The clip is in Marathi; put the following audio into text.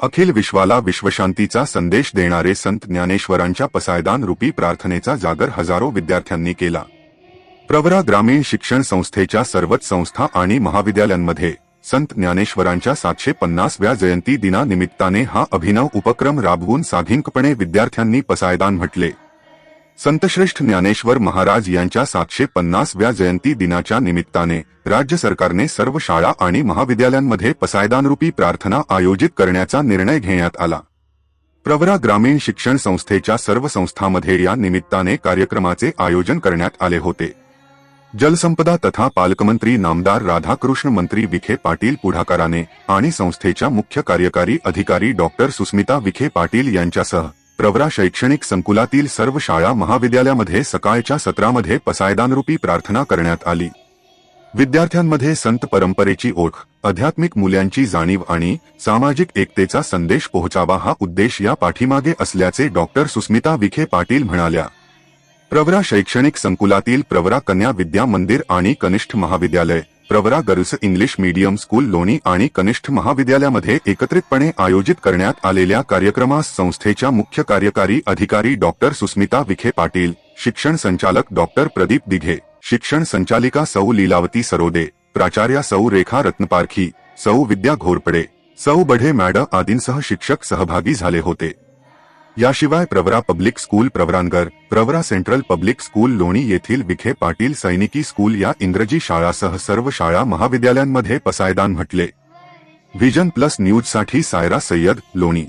अखिल विश्वाला विश्वशांतीचा संदेश देणारे संत ज्ञानेश्वरांच्या पसायदान रूपी प्रार्थनेचा जागर हजारो विद्यार्थ्यांनी केला. प्रवरा ग्रामीण शिक्षण संस्थेच्या सर्वच संस्था आणि महाविद्यालयांमध्ये संत ज्ञानेश्वरांच्या सातशे पन्नासव्या जयंती दिनानिमित्ताने हा अभिनव उपक्रम राबवून साधिंकपणे विद्यार्थ्यांनी पसायदान म्हटले. संतश्रेष्ठ ज्ञानेश्वर महाराज यांच्या सातशे पन्नासव्या जयंती दिनाच्या निमित्ताने राज्य सरकारने सर्व शाळा आणि महाविद्यालयांमध्ये पसायदानरूपी प्रार्थना आयोजित करण्याचा निर्णय घेण्यात आला. प्रवरा ग्रामीण शिक्षण संस्थेच्या सर्व संस्थांमध्ये या निमित्ताने कार्यक्रमाचे आयोजन करण्यात आले होते. जलसंपदा तथा पालकमंत्री नामदार राधाकृष्ण मंत्री विखे पाटील पुढाकाराने आणि संस्थेच्या मुख्य कार्यकारी अधिकारी डॉक्टर सुस्मिता विखे पाटील यांच्यासह प्रवरा शैक्षणिक संकुलातील सर्व शाळा महाविद्यालयामध्ये सकाळच्या सत्रामध्ये पसायदानरूपी प्रार्थना करण्यात आली. विद्यार्थ्यांमध्ये संत परंपरेची ओळख आध्यात्मिक मूल्यांची जाणीव आणि सामाजिक एकतेचा संदेश पोहोचावा हा उद्देश या पाठीमागे असल्याचे डॉक्टर सुस्मिता विखे पाटील म्हणाल्या. प्रवरा शैक्षणिक संकुलातील प्रवरा कन्या विद्या मंदिर आणि कनिष्ठ महाविद्यालय Pravara girls English medium school Loni आणि कनिष्ठ महाविद्यालयामध्ये एकत्रितपणे आयोजित करण्यात आलेल्या कार्यक्रमास संस्थेच्या मुख्य कार्यकारी अधिकारी डॉक्टर सुस्मिता विखे पाटील शिक्षण संचालक डॉक्टर प्रदीप दिघे शिक्षण संचालिका सौ लीलावती सरोदे प्राचार्या सौ रेखा रत्नपारखी सौ विद्या घोरपडे सौ बढे मॅडम आदींसह शिक्षक सहभागी झाले होते. याशिवाय Pravara public school Pravaranagar Pravara central public school Loni येथील विखे पाटील सैनिकी स्कूल या इंग्रजी शाळासह सर्व शाळा महाविद्यालयांमध्ये पसायदान म्हटले. व्हिजन प्लस न्यूजसाठी सायरा सय्यद लोणी.